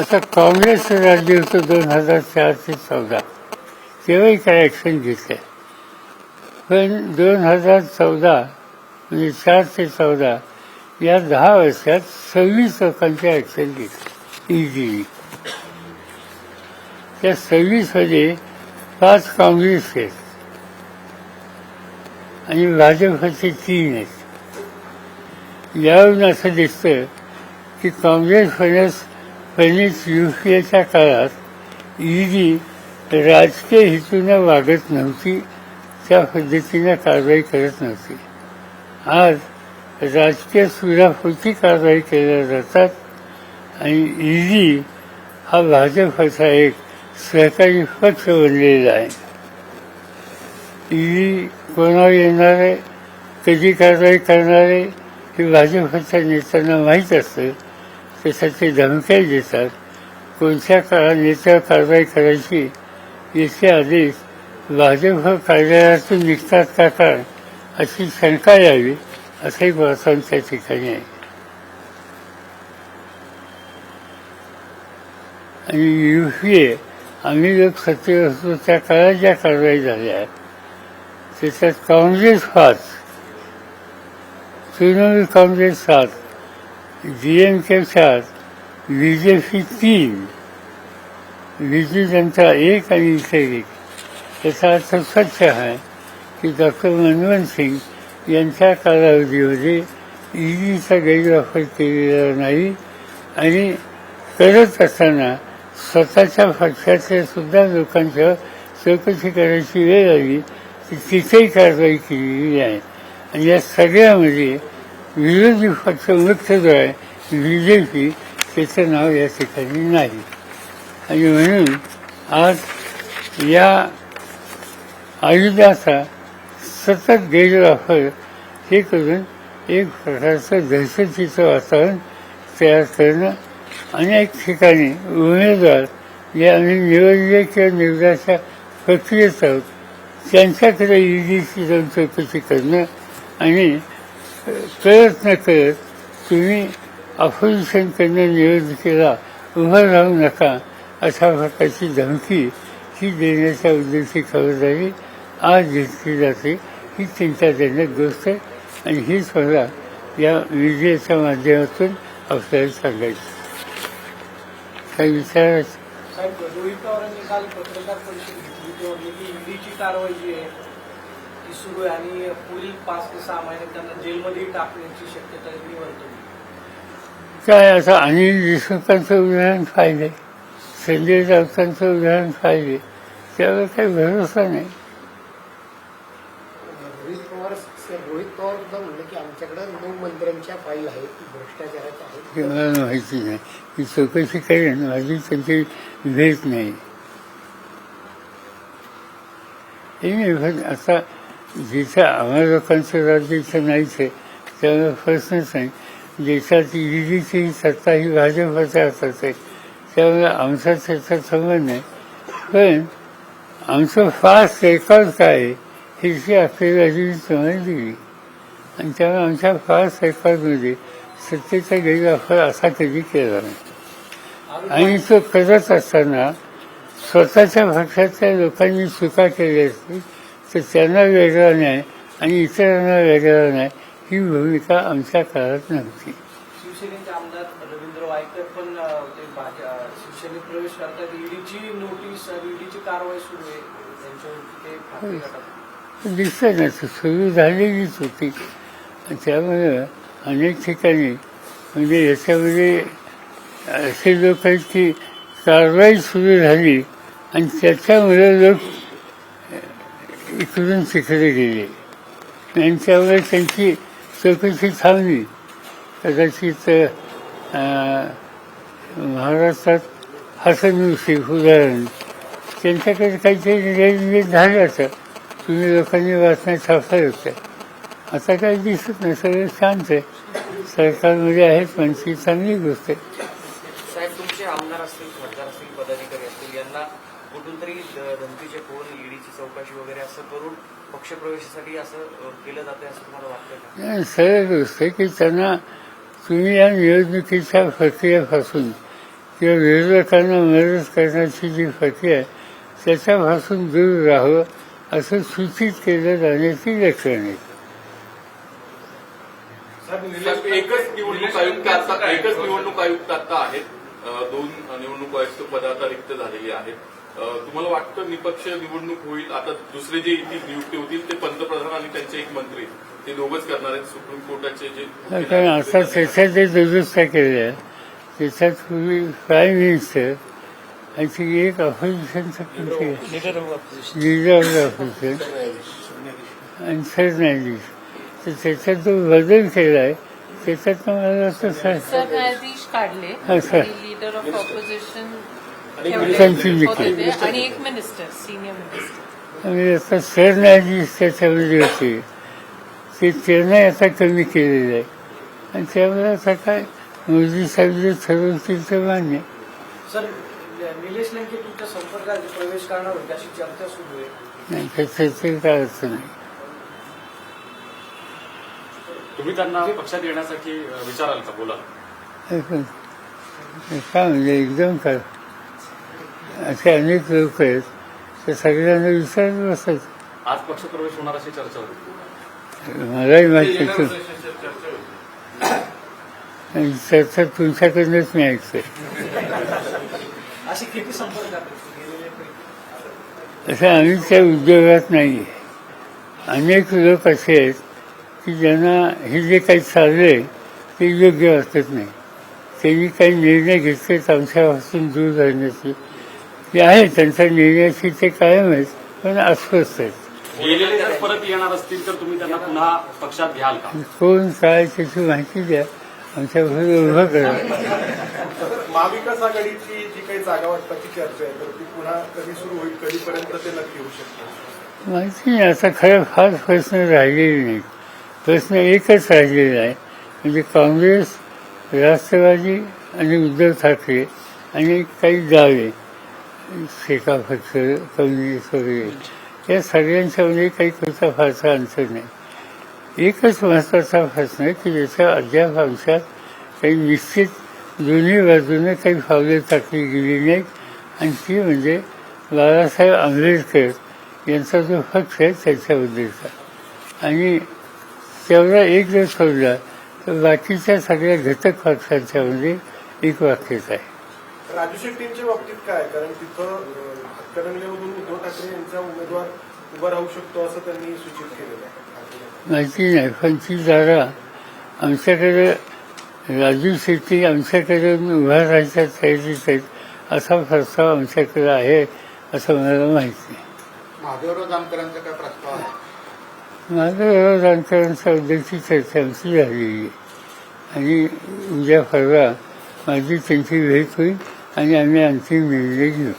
आता काँग्रेस राज्य होतं दोन हजार चार ते चौदा तेव्हाही काय ॲक्शन घेतलं पण दोन हजार चौदा म्हणजे चार ते चौदा या दहा वर्षात सव्वीस लोकांचे ॲक्शन घेतले ईडीने त्या सव्वीसमध्ये पाच काँग्रेस आहेत आणि भाजपचे तीन आहेत. यावरून असं दिसतं की काँग्रेस फणस फणीस युपीएच्या काळात ईडी राजकीय हेतूनं वागत नव्हती त्या पद्धतीनं कारवाई करत नव्हती. आज राजकीय सुराफोची कारवाई केल्या जातात आणि ईडी हा भाजपचा एक सहकारी पक्ष बनलेला आहे. ईडी कोणावर येणार आहे कधी कारवाई करणार आहे हे भाजपच्या नेत्यांना माहीत असतं त्यासाठी धमक्याही देतात कोणत्या काळात नेत्यावर कारवाई करायची याचे आदेश भाजप कार्यालयातून निघतात का काय अशी शंका यावी असंही वर्तन त्या ठिकाणी आहे. आणि युपीए आम्ही लोक सत्तेवर असतो त्या काळात ज्या कारवाई झाल्या आहेत त्याच्यात काँग्रेस पाच तृणमूल काँग्रेस सात डी एम के बी जे तीन. बिजू जनता एक आणि इथे एक. याचा अर्थ स्वच्छ आहे की डॉक्टर मनमोहन सिंग यांच्या कालावधीमध्ये ईडीचा गैरवापर केलेला नाही आणि करत असताना स्वतःच्या पक्षातल्या सुद्धा लोकांच्या चौकशी करायची वेळ आली तिथेही कारवाई केलेली आहे आणि या सगळ्यामध्ये विरोधी पक्ष मुख्य जो आहे बी जे पी त्याचं नाव या ठिकाणी नाही. आणि म्हणून आज या आयुधाचा सतत गैरवापर हे करून एक प्रकारचं दहशतीचं वातावरण तयार करणं अनेक ठिकाणी उमेदवार जे आम्ही निवडले किंवा निवडाच्या प्रक्रियेत आहोत. त्यांच्याकडे ईडीची जाऊन चौकशी करणं आणि कळत न कळत तुम्ही अपोजिशनकडनं निवडणुकीला उभं राहू नका. अशा प्रकारची धमकी ही देण्याच्या उद्देशी खबरदारी आज घेतली जाते ही चिंताजनक गोष्ट आणि हीच मला या मीडियाच्या माध्यमातून आपल्याला सांगायची काही विचारायचं? साहेब रोहित पवारांनी काल पत्रकार परिषद घेतली की ईडीची कारवाई जी आहे ती सुरू आहे आणि पुढील पाच ते सहा महिने त्यांना जेलमध्येही टाकण्याची शक्यता त्यांनी वर्तवली काय आता अनिल देशमुखांचं उदाहरण पाहिजे संजय राऊतांचं उदाहरण पाहिजे त्यावर काही भरोसा नाही. रोहित पवार रोहित पवार सुद्धा म्हणलं की आमच्याकडे नऊ मंत्र्यांच्या फाईल आहेत की भ्रष्टाचाराच्या आहेत. मला माहिती नाही. ही चौकशी करेन माझी त्यांची भेट नाही. आता जिथे आम्हाला लोकांचं राज्य इथं नाहीच आहे त्यामुळे प्रश्नच नाही देशात ईडीची सत्ता ही भाजपच्या हातात आहे. त्यामुळे आमचा त्याचा संबंध नाही. पण आमचं फास्ट रेकॉर्ड काय आहे ह्याची आपल्याला तुम्हाला दिली. आणि त्यामुळे आमच्या फास्ट रेकॉर्डमध्ये सत्तेचा गैरवापर असा कधी केला नाही. आणि तो करत असताना स्वतःच्या पक्षातल्या लोकांनी चुका केली असती तर त्यांना वेगळा न्याय आणि इतरांना वेगळा न्याय ही भूमिका आमच्या काळात नव्हती. शिवसेनेचे आमदार रवींद्र वायकर पण अं, ते भाज- अं, शिवसेनेत प्रवेश करतात. ईडीची नोटीस ईडीची कारवाई सुरू आहे. त्यांच्यावरती ते ठाकरे गटात. दिसतं ना ती सुरू झालेलीच होती. त्यामुळे अनेक ठिकाणी म्हणजे याच्यामध्ये असे लोक आहेत की कारवाई सुरू झाली आणि त्याच्यामुळे लोक इकडून तिकडे गेले. त्यांच्यावर त्यांची चौकशी थांबली. कदाचित महाराष्ट्रात हसन शेख उदाहरण. त्यांच्याकडे काहीतरी रेल्वे झालं असं. तुम्ही लोकांनी वाचण्यात छापलं होतं आता काही दिसत नाही. सगळं शांत आहे. सरकारमध्ये आहेत पण ती चांगली गोष्ट आहे साहेब तुमचे आमदार असतील खासदार असतील पदाधिकारी असतील यांना कुठून तरी धमकीचे फोन ईडीची चौकशी वगैरे असं करून पक्षप्रवेशासाठी असं केलं जाते असं तुम्हाला वाटतं का? गोष्ट आहे की त्यांना तुम्ही या निवडणुकीच्या प्रक्रियेपासून किंवा विरोधकांना मदत करण्याची जी गती आहे त्याच्यापासून दूर राहावं असं सूचित केलं जाण्याची लक्षणं साहेब, एकच निवडणूक आयुक्त आता एकच निवडणूक आयुक्त आता आहेत. दोन निवडणूक आयुक्त पद आता रिक्त झालेली आहेत. तुम्हाला वाटतं निपक्ष निवडणूक होईल? आता दुसरे जे येथील नियुक्ती होतील ते पंतप्रधान आणि त्यांचे एक मंत्री. ते दोघच करणार आहेत सुप्रीम कोर्टाचे जे कारण आता त्याच्यात जे दुरुस्त केले आहे त्याच्यात पूर्वी प्राईम मिनिस्टर आणि एक ऑपोजिशनचं लिडर ऑफ ऑपोजिशन आणि सरन्यायाधीश तर त्याच्यात जो बदल केला आहे त्याच्यात मला असं सरन्यायाधीश काढले. लीडर ऑफ ऑपोजिशन त्यांची होते देखील. ते. आणि एक मिनिस्टर सिनियर मिनिस्टर आणि आता सरन्यायाधीश त्याच्यामध्ये होते ते त्यांना आता कमी केलेलं आहे. आणि त्यामुळे आता काय मोदी साहेब जे ठरवतील ते मान्य सर निलेश लंके तुमच्या संपर्कात प्रवेश करणार होते अशी चर्चा सुरू आहे. नाही त्याच्यात काय अर्थ नाही. तुम्ही त्यांना पक्षात येण्यासाठी विचाराल का? बोला. काय म्हणजे एकदम काय? असे अनेक लोक आहेत ते सगळ्यांना विचारत आज पक्षप्रवेश होणार अशी चर्चा होती. मलाही माहिती तू आणि चर्चा तुमच्याकडनंच मी ऐकतोय अशी किती संपर्कात आहेत? गेलेले काही? असं आम्ही त्या उद्योगात नाही. अनेक लोक असे आहेत की ज्यांना हे जे काही चाललंय ते योग्य वाटत नाही. त्यांनी काही निर्णय घेतलेत आमच्यापासून दूर राहण्याचे. आहे त्यांच्या निर्णयाशी ते कायम आहेत पण अस्वस्थ आहेत. गेलेले जर परत येणार असतील तर तुम्ही त्यांना पुन्हा पक्षात घ्याल का? कोण काय त्याची माहिती द्या. आमच्याबरोबर उभं करा. महाविकास आघाडीची जी काही जागा वाटपाची चर्चा आहे तर ती पुन्हा कधी सुरू होईल कधीपर्यंत ते नक्की होऊ शकतं? माहिती नाही आता खरं फार प्रश्न राहिलेले नाहीत प्रश्न एकच राहिलेला आहे म्हणजे काँग्रेस राष्ट्रवादी आणि उद्धव ठाकरे आणि काही गावे. शेका कमी कम्युनिस्ट या या सगळ्यांच्यामध्ये काही तुमचा फारसा अंतर नाही. एकच महत्त्वाचा प्रश्न आहे की ज्याच्या अद्याप आमच्या काही निश्चित दोन्ही बाजूने काही फावले टाकली गेली नाहीत. आणि ती म्हणजे बाळासाहेब आंबेडकर यांचा जो पक्ष आहे त्याच्याबद्दलचा आणि तेवढा एक जर सोडला तर बाकीच्या सगळ्या घटक पक्षांच्यामध्ये एक वाक्यच आहे. राजू शेट्टींच्या बाबतीत काय? कारण तिथं उद्धव ठाकरे यांचा उमेदवार उभा राहू शकतो असं त्यांनी सूचित केलेलं आहे. माहिती नाही पण ती जागा आमच्याकडे राजू शेट्टी आमच्याकडे उभा राहायच्या तयारीत आहेत असा प्रस्ताव आमच्याकडे आहे असं मला माहिती नाही. महादेवराव जानकरांचा काय प्रस्ताव आहे? बद्दलची चर्चा आमची झालेली आहे. आणि उद्या परवा माझी त्यांची भेट होईल. आणि आम्ही अंतिम निर्णय घेऊ